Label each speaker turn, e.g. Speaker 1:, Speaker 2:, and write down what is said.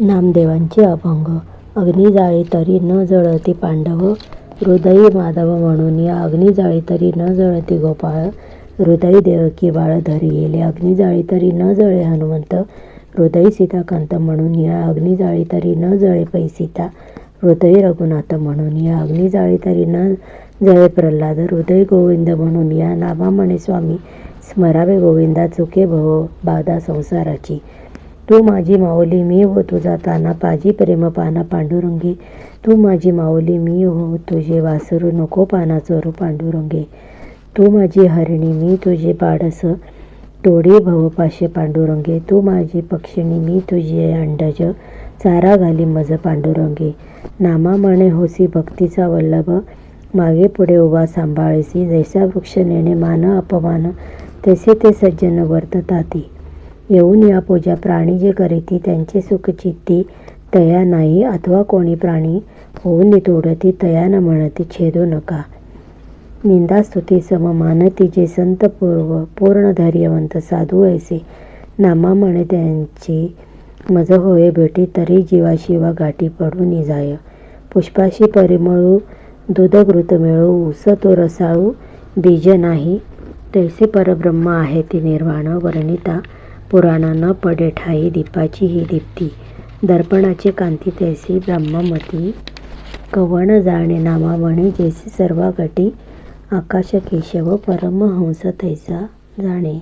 Speaker 1: नामदेवांचे अभंग. अग्नी जाळी तरी न जळती पांडव हृदयी माधव म्हणून या अग्निजाळी तरी न जळती गोपाळ हृदयी देवकी बाळ धरी गेले अग्निजाळी तरी न जळे हनुमंत हृदयी सीताकांत म्हणून या अग्निजाळी तरी न जळे पै सीता हृदयी रघुनाथ म्हणून या अग्नी जाळी तरी न जळे प्रल्हाद हृदय गोविंद म्हणून या नामामणे स्वामी स्मरावे गोविंदा चुके भव बाधा संसाराची. तू माझी माऊली मी हो तुझा ताना पाजी प्रेम पाना पांडुरंगे. तू माझी माऊली मी हो तुझे वासरू नको पाना चोरू पांडुरंगे. तू माझी हरिणी मी तुझे पाडस तोडी भवपाशे पांडुरंगे. तू माझी पक्षिणी मी तुझे अंडज चारा घाली मज पांडुरंगे. नामा म्हणे होसी भक्तीचा वल्लभ मागे पुढे उभा सांभाळेसी. जैसा वृक्ष नेणे मान अपमान तसे ते सज्जन वर्तताती. येऊन या पूजा प्राणी जे करीती त्यांचे सुख चित्ती तया नाही अथवा कोणी प्राणी होऊन तोडती तया न म्हणती छेदू नका. निंदास्तुती सम मानती जे संत पूर्व पूर्ण धैर्यवंत साधू ऐसे. नामा म्हणे त्यांची मज होय भेटी तरी जीवाशिवा गाठी पडून जाय पुष्पाशी परिमळू दूधघृत मिळू उस तो रसाळू बीज नाही. तैसे परब्रह्म आहे ती निर्वाण वर्णिता. पुराण न पडे ठाई दीपाची ही दीप्ती दर्पणाची कांती तैसी ब्रह्ममती कवण जाणे नामावणी जैसी सर्वागटी आकाश केशव परमहंस तैसा जाणे.